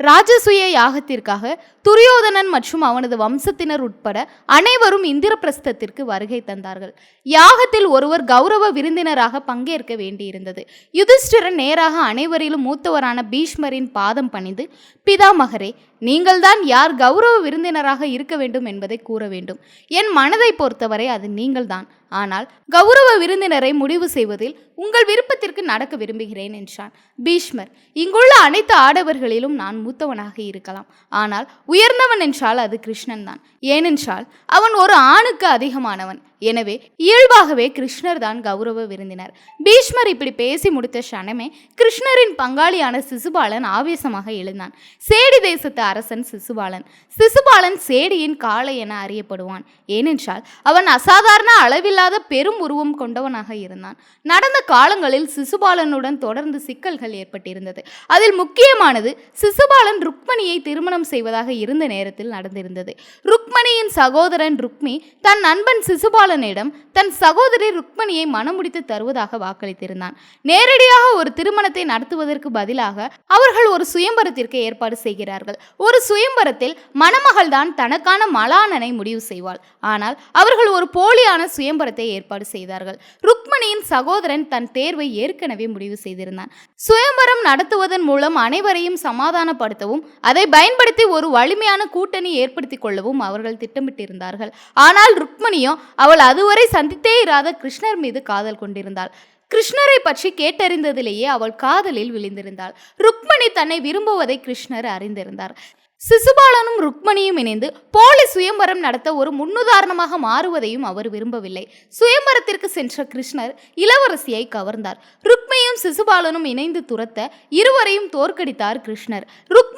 ராஜசூய யாகத்திற்காக துரியோதனன் மற்றும் அவனது வம்சத்தினர் உட்பட அனைவரும் இந்திரபிரஸ்தத்திற்கு வருகை தந்தார்கள். யாகத்தில் ஒருவர் கௌரவ விருந்தினராக பங்கேற்க வேண்டியிருந்தது. யுதிஷ்டிரன் நேராக அனைவரிலும் மூத்தவரான பீஷ்மரின் பாதம் பணிந்து பிதாமகரே நீங்கள்தான் யார் கௌரவ விருந்தினராக இருக்க வேண்டும் என்பதை கூற வேண்டும். என் மனதை பொறுத்தவரை அது நீங்கள்தான். ஆனால் கௌரவ விருந்தினரை முடிவு செய்வதில் உங்கள் விருப்பத்திற்கு நடக்க விரும்புகிறேன் என்றான். பீஷ்மர் இங்குள்ள அனைத்து ஆடவர்களிலும் நான் மூத்தவனாக இருக்கலாம். ஆனால் உயர்ந்தவன் என்றால் அது கிருஷ்ணன் தான் ஏனென்றால் அவன் ஒரு ஆணுக்கு அதிகமானவன். எனவே இயல்பாகவே கிருஷ்ணர் தான் கௌரவ விருந்தினர். பீஷ்மர் இப்படி பேசி முடித்த க்ஷணமே கிருஷ்ணரின் பங்காளியான சிசுபாலன் ஆவேசமாக எழுந்தான். சேடி தேசத்து அரசன் சிசுபாலன். சிசுபாலன் சேடியின் காளை என அறியப்படுவான். ஏனென்றால் அவன் அசாதாரண அளவில்லாத பெரும் உருவம் கொண்டவனாக இருந்தான். நடந்த காலங்களில் சிசுபாலனுடன் தொடர்ந்து சிக்கல்கள் ஏற்பட்டிருந்தது. அதில் முக்கியமானது சிசுபாலன் ருக்மணியை திருமணம் செய்வதாக இருந்த நேரத்தில் நடந்திருந்தது. ருக்மணியின் சகோதரன் ருக்மி தன் நண்பன் சிசுபாலனிடம் தன் சகோதரி ருக்மணியை மனமுடித்து தருவதாக வாக்களித்திருந்தான். நேரடியாக ஒரு திருமணத்தை நடத்துவதற்கு பதிலாக அவர்கள் ஒரு சுயம்பரத்திற்கு ஏற்பாடு செய்கிறார்கள். ஒரு சுயம்பரத்தில் மணமகள் தான் தனக்கான மலானனை முடிவு செய்வாள். ஆனால் அவர்கள் ஒரு போலியான சுயம்பரத்தை ஏற்பாடு செய்தார்கள். ருக்மணியின் சகோதரன் தன் தேர்வை ஏற்கனவே முடிவு செய்திருந்தான். சுயம்பரம் நடத்துவதன் மூலம் அனைவரையும் சமாதானப்படுத்தவும் அதை பயன்படுத்தி ஒரு வலிமையான கூட்டணி ஏற்படுத்திக் கொள்ளவும் அவர்கள் திட்டமிட்டிருந்தார்கள். ஆனால் ருக்மணியோ அவள் அதுவரை சந்தித்தே இராத கிருஷ்ணர் மீது காதல் கொண்டிருந்தாள். கிருஷ்ணரை பற்றி கேட்டறிந்ததிலேயே அவள் காதலில் விழுந்திருந்தாள். ருக்மணி தன்னை விரும்புவதை கிருஷ்ணர் அறிந்திருந்தார். சிசுபாலனும் ருக்மணியும் இணைந்து போலி சுயம்பரம் நடத்த ஒரு முன்னுதாரணமாக மாறுவதையும் அவர் விரும்பவில்லை. சுயம்பரத்திற்கு சென்ற கிருஷ்ணர் இளவரசியை கவர்ந்தார். ருக்மியும் சிசுபாலனும் இணைந்து துரத்த இருவரையும் தோற்கடித்தார் கிருஷ்ணர்.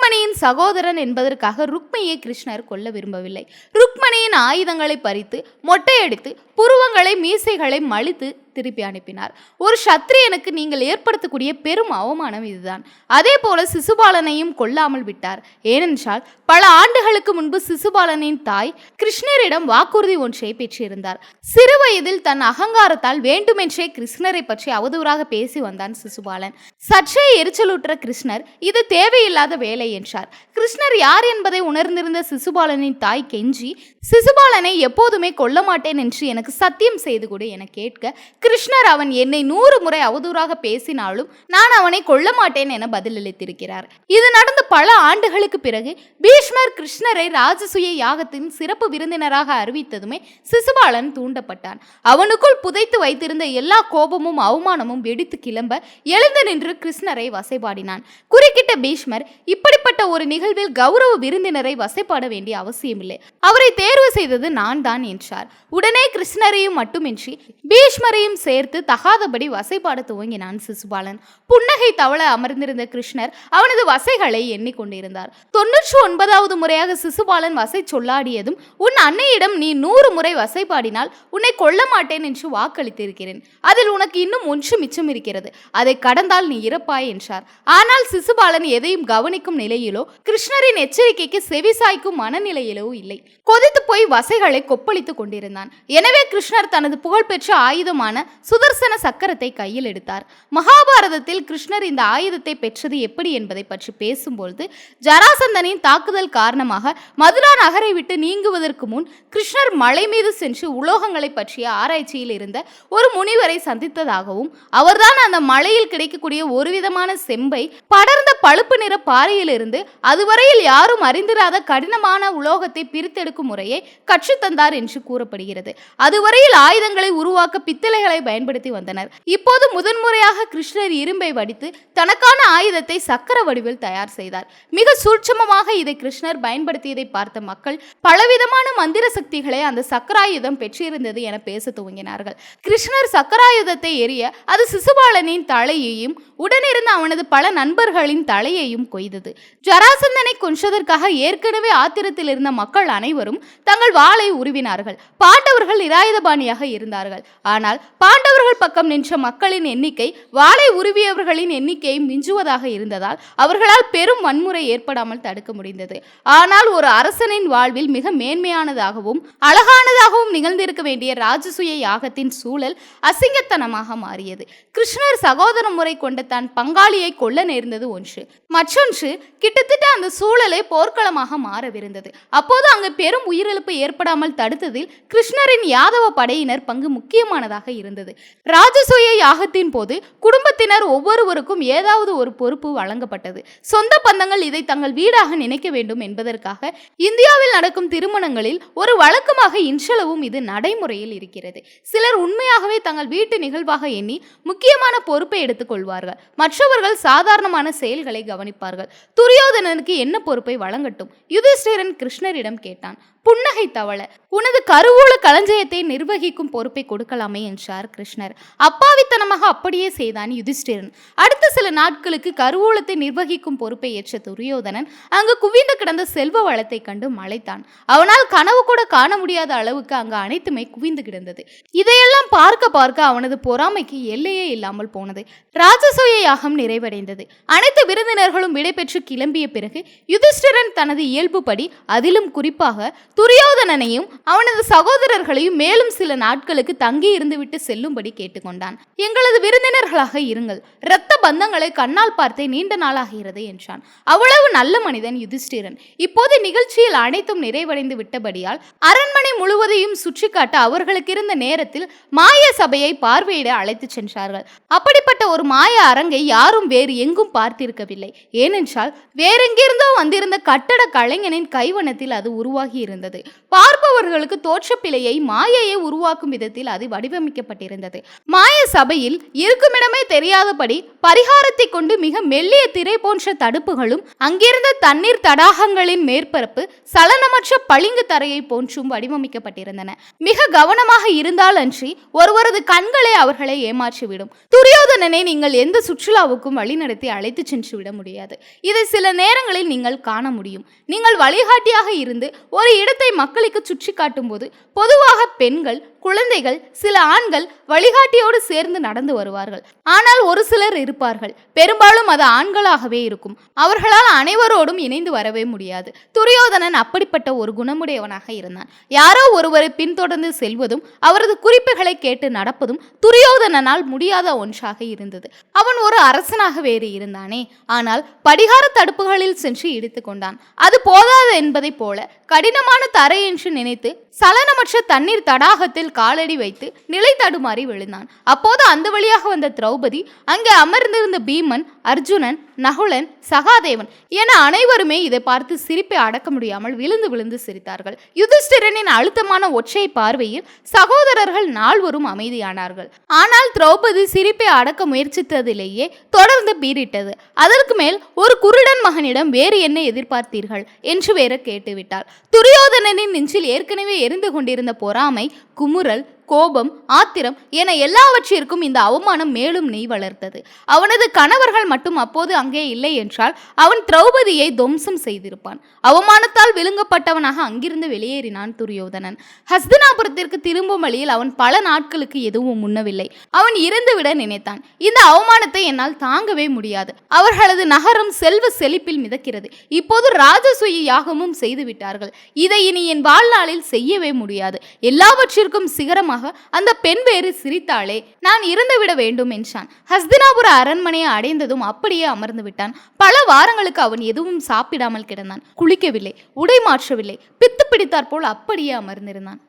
ருக்மணியின் சகோதரன் என்பதற்காக ருக்மியை கிருஷ்ணர் கொல்ல விரும்பவில்லை. ருக்மணியின் ஆயுதங்களை பறித்து மொட்டையடித்து புருவங்களை மீசைகளை மலித்து திருப்பி அனுப்பினார். ஒரு சத்திரியனுக்கு நீங்கள் ஏற்படுத்தக்கூடிய பெரும் அவமானம் இதுதான். அதே போல சிசுபாலனையும் கொல்லாமல் விட்டார். ஏனென்றால் பல ஆண்டுகளுக்கு முன்பு சிசுபாலனின் தாய் கிருஷ்ணரிடம் வாக்குறுதி ஒன்றை பெற்றிருந்தார். சிறு வயதில் தன் அகங்காரத்தால் வேண்டுமென்றே கிருஷ்ணரை பற்றி அவதூறாக பேசி வந்தான் சிசுபாலன். சற்றே எரிச்சலுற்ற கிருஷ்ணர் இது தேவையில்லாத வேலை என்றார். கிருஷ்ணர் யார் என்பதை உணர்ந்திருந்த சிசுபாலனின் தாய் கெஞ்சி சிசுபாலனை எப்போதுமே கொல்ல மாட்டேன் என்று எனக்கு சத்தியம் செய்து கொடு என கேட்க கிருஷ்ணர் அவன் என்னை நூறு முறை அவதூறாக பேசினாலும் நான் அவனை கொல்ல மாட்டேன் என பதிலளித்திருக்கிறார். இது நடந்து பல ஆண்டுகளுக்கு பிறகு பீஷ்மர் கிருஷ்ணரை ராஜசூய யாகத்தின் சிறப்பு விருந்தினராக அறிவித்ததுமே சிசுபாலன் தூண்டப்பட்டான். அவனுக்குள் புதைத்து வைத்திருந்த எல்லா கோபமும் அவமானமும் வெடித்து கிளம்ப எழுந்து நின்று கிருஷ்ணரை வசைபாடினான். குறுக்கிட்ட பீஷ்மர் இப்படி இப்படிப்பட்ட ஒரு நிகழ்வில் கௌரவ விருந்தினரை வசைப்பாட வேண்டிய அவசியமில்லை. அவரை தேர்வு செய்தது நான் தான் என்றார். உடனே கிருஷ்ணரையும் மட்டுமின்றி பீஷ்மரையும் சேர்த்து தகாதபடி வசைப்பாட துவங்கினான் சிசுபாலன். புன்னகை தவள அமர்ந்திருந்த கிருஷ்ணர் அவனது வசைகளை எண்ணிக்கொண்டிருந்தார். தொன்னூற்றி ஒன்பதாவது முறையாக சிசுபாலன் வசை சொல்லாடியதும் உன் அன்னையிடம் நீ நூறு முறை வசைப்பாடினால் உன்னை கொல்ல மாட்டேன் என்று வாக்களித்திருக்கிறேன். அதில் உனக்கு இன்னும் ஒன்று மிச்சம் இருக்கிறது. அதை கடந்தால் நீ இறப்பாய் என்றார். ஆனால் சிசுபாலன் எதையும் கவனிக்கும் நிலை நிலையிலோ கிருஷ்ணரின் எச்சரிக்கைக்கு செவிசாய்க்கும் மனநிலையிலோ இல்லை. கொதித்து போய் வசைகளை கொப்பளித்துக் கொண்டிருந்தான். எனவே கிருஷ்ணர் தனது புகழ்பெற்ற ஆயுதமான சுதர்சன சக்கரத்தை கையில் எடுத்தார். மகாபாரதத்தில் கிருஷ்ணர் இந்த ஆயுதத்தை பெற்றது எப்படி என்பதை பற்றி பேசும்பொழுது ஜராசந்தனின் தாக்குதல் காரணமாக மதுரா நகரை விட்டு நீங்குவதற்கு முன் கிருஷ்ணர் மலை மீது சென்று உலோகங்களை பற்றிய ஆராய்ச்சியில் இருந்த ஒரு முனிவரை சந்தித்ததாகவும் அவர்தான் அந்த மலையில் கிடைக்கக்கூடிய ஒரு விதமான செம்பை படர்ந்த பழுப்பு நிற பாறையிலிருந்து அதுவரையில் யாரும் அறிந்திராத கடினமான உலோகத்தை பிரித்தெடுக்கும் முறையை கற்றுத்தந்தார் என்று கூறப்படுகிறது. அதுவரையில் ஆயுதங்களை உருவாக்க பித்தளைகளை பயன்படுத்தி வந்தனர். இப்போது முதன்முறையாக கிருஷ்ணர் இரும்பை வடித்து தனக்கான ஆயுதத்தை சக்கர வடிவில் தயார் செய்தார். மிக சூட்சமமாக இதை கிருஷ்ணர் பயன்படுத்தியதை பார்த்த மக்கள் பலவிதமான மந்திர சக்திகளை அந்த சக்கராயுதம் பெற்றிருந்தது என பேச துவங்கினார்கள். கிருஷ்ணர் சக்கராயுதத்தை எரிய அது சிசுபாலனின் தலையையும் உடனிருந்த அவனது பல நண்பர்களின் தலையையும் கொய்தது. ஜராசந்தனை கொன்றதற்காக ஏற்கனவே ஆத்திரத்தில் இருந்த மக்கள் அனைவரும் தங்கள் வாளை உருவினார்கள். பாண்டவர்கள் நிராயுதபாணியாக இருந்தார்கள். ஆனால் பாண்டவர்கள் பக்கம் நின்ற மக்களின் எண்ணிக்கை வாளை உருவியவர்களின் எண்ணிக்கையை மிஞ்சுவதாக இருந்ததால் அவர்களால் பெரும் வன்முறை ஏற்படாமல் தடுக்க முடிந்தது. ஆனால் ஒரு அரசனின் வாழ்வில் மிக மேன்மையானதாகவும் அழகானதாகவும் நிகழ்ந்திருக்க வேண்டிய ராஜசூய யாகத்தின் சூழல் அசிங்கத்தனமாக மாறியது. கிருஷ்ணர் சகோதர முறை கொண்ட தன் பங்காளியை கொல்ல நேர்ந்தது ஒன்று. மற்றொன்று கிட்டத்தட்ட அந்த சூழலை போர்க்களமாக மாறவிருந்தது. அப்போது அங்கு பெரும் உயிரிழப்பு ஏற்படாமல் தடுத்ததில் கிருஷ்ணரின் யாதவ படையினர் பங்கு முக்கியமானதாக இருந்தது. ராஜசூய யாகத்தின் போது குடும்பத்தினர் ஒவ்வொருவருக்கும் ஏதாவது ஒரு பொறுப்பு வழங்கப்பட்டது. சொந்த பந்தங்கள் இதை தங்கள் வீடாக நினைக்க வேண்டும் என்பதற்காக இந்தியாவில் நடக்கும் திருமணங்களில் ஒரு வழக்கமாக இன்றளவும் இது நடைமுறையில் இருக்கிறது. சிலர் உண்மையாகவே தங்கள் வீட்டு நிகழ்வாக எண்ணி முக்கியமான பொறுப்பை எடுத்துக்கொள்வார்கள். மற்றவர்கள் சாதாரணமான செயல்களை கவனிப்பார்கள். துரியோதனனுக்கு என்ன பொறுப்பை வழங்கட்டும்? யுதிஷ்டிரன் கிருஷ்ணரிடம் கேட்டான். புன்னகை தவள. உனது கருவூல களஞ்சயத்தை நிர்வகிக்கும் பொறுப்பை கொடுக்கலாமே என்றார் கிருஷ்ணர். அப்பாவித்தனமாக அப்படியே செய்தான் யுதிஷ்டிரன். அடுத்த சில நாட்களுக்கு கருவூலத்தை நிர்வகிக்கும் பொறுப்பை ஏற்ற துரியோதனன் அங்கு குவிந்து கிடந்த செல்வ வளத்தை கண்டு மலைத்தான். அவனால் கனவு கூட காண முடியாத அளவுக்கு அங்கு அனைத்துமே குவிந்து கிடந்தது. இதையெல்லாம் பார்க்க பார்க்க அவனது பொறாமைக்கு எல்லையே இல்லாமல் போனது. ராஜசூய யாகம் நிறைவடைந்தது. அனைத்து விருந்தினர்களும் விடைபெற்று கிளம்பிய பிறகு யுதிஷ்டிரன் தனது இயல்புப்படி அதிலும் குறிப்பாக துரியோதனனையும் அவனது சகோதரர்களையும் மேலும் சில நாட்களுக்கு தங்கி இருந்துவிட்டு செல்லும்படி கேட்டுக்கொண்டான். எங்களது விருந்தினர்களாக இருங்கள். இரத்த பந்தங்களை கண்ணால் பார்த்தே நீண்ட நாளாகிறது என்றான். அவ்வளவு நல்ல மனிதன் யுதிஷ்டிரன். இப்போது நிகழ்ச்சியில் அனைத்தும் நிறைவடைந்து விட்டபடியால் அரண்மனை முழுவதையும் சுற்றி காட்ட அவர்களுக்கு இருந்த நேரத்தில் மாய சபையை பார்வையிட அழைத்துச் சென்றார்கள். அப்படிப்பட்ட ஒரு மாய அரங்கை யாரும் வேறு எங்கும் பார்த்திருக்கவில்லை. ஏனென்றால் வேறெங்கிருந்தோ வந்திருந்த கட்டட கலைஞனின் கைவனத்தில் அது உருவாகி இருந்தது பார்ப்பவர்களுக்கு தோற்றப்பிழையை மாயையை உருவாக்கும் விதத்தில் அது வடிவமைக்கப்பட்டிருந்தது. மாய சபையில் இருக்குமிடமே தெரியாதபடி பரிகாரத்தை கொண்டு மிக மெல்லிய திரை போன்ற தடுப்புகளும் அங்கிருந்த தண்ணீர் தடாகங்களின் மேற்பரப்பு சலனமற்ற பளிங்கு தரையை போன்றும் வடிவமைக்கப்பட்டிருந்தன. மிக கவனமாக இருந்தால் அன்றி ஒருவரது கண்களை அவர்களை ஏமாற்றிவிடும். துரியோதனனை நீங்கள் எந்த சுற்றுலாவுக்கும் வழிநடத்தி அழைத்து சென்று விட முடியாது. இதை சில நேரங்களில் நீங்கள் காண முடியும். நீங்கள் வழிகாட்டியாக இருந்து ஒரு இடத்தில் இடத்தை மக்களுக்கு சுற்றி காட்டும்போது பொதுவாக பெண்கள் குழந்தைகள் சில ஆண்கள் வழிகாட்டியோடு சேர்ந்து நடந்து வருவார்கள். ஆனால் ஒரு சிலர் இருப்பார்கள். பெரும்பாலும் அது ஆண்களாகவே இருக்கும். அவர்களால் அனைவரோடும் இணைந்து வரவே முடியாது. துரியோதனன் அப்படிப்பட்ட ஒரு குணமுடையவனாக இருந்தான். யாரோ ஒருவரை பின்தொடர்ந்து செல்வதும் அவரது குறிப்புகளை கேட்டு நடப்பதும் துரியோதனனால் முடியாத ஒன்றாக இருந்தது. அவன் ஒரு அரசனாக வேறு இருந்தானே. ஆனால் படிகார தடுப்புகளில் சென்று இடித்து கொண்டான். அது போதாது என்பதைப் போல கடினமான தரை என்று நினைத்து சலனமற்ற தண்ணீர் தடாகத்தில் காலடி வைத்து நிலை தடுமாறி விழுந்தான். அப்போது அந்த வழியாக வந்த திரௌபதி அங்கே அமர்ந்திருந்த பீமன் அர்ஜுனன் நகுலன் சகாதேவன் என அனைவருமே இதை பார்த்து சிரிப்பை அடக்க முடியாமல் விழுந்து விழுந்து சிரித்தார்கள். யுதிஷ்டிரனின் அழுத்தமான ஒற்றை பார்வையில் சகோதரர்கள் நால்வரும் அமைதியானார்கள். ஆனால் திரௌபதி சிரிப்பை அடக்க முயற்சித்ததிலேயே தொடர்ந்து பீரிட்டது அதற்கு மேல் ஒரு குருடன் மகனிடம் வேறு என்ன எதிர்பார்த்தீர்கள்? என்று வேற கேட்டுவிட்டாள். துரியோதனனின் நெஞ்சில் ஏற்கனவே எரிந்து கொண்டிருந்த பொறாமை குமுறல் கோபம் ஆத்திரம் என எல்லாவற்றிற்கும் இந்த அவமானம் மேலும் நெய் வளர்த்தது. அவனது கணவர்கள் மட்டும் அப்போது அங்கே இல்லை என்றால் அவன் திரௌபதியை துவம்சம் செய்திருப்பான். அவமானத்தால் விழுங்கப்பட்டவனாக அங்கிருந்து வெளியேறினான் துரியோதனன். ஹஸ்தினாபுரத்திற்கு திரும்பும் வழியில் அவன் பல நாட்களுக்கு எதுவும் முன்னவில்லை அவன் இறந்துவிட நினைத்தான். இந்த அவமானத்தை என்னால் தாங்கவே முடியாது. அவர்களது நகரம் செல்வ செழிப்பில் மிதக்கிறது. இப்போது ராஜசூய யாகமும் செய்து விட்டார்கள் இதை இனி என் வாழ்நாளில் செய்யவே முடியாது. எல்லாவற்றிற்கும் சிகரமாக அந்த பெண் வேறு சிரித்தாளே நான் இறந்துவிட வேண்டும் என்றான். ஹஸ்தினாபுர அரண்மனையை அடைந்ததும் அப்படியே அமர்ந்து விட்டான். பல வாரங்களுக்கு அவன் எதுவும் சாப்பிடாமல் கிடந்தான். குளிக்கவில்லை உடை மாற்றவில்லை. பித்து பிடித்தாற்போல் அப்படியே அமர்ந்திருந்தான்.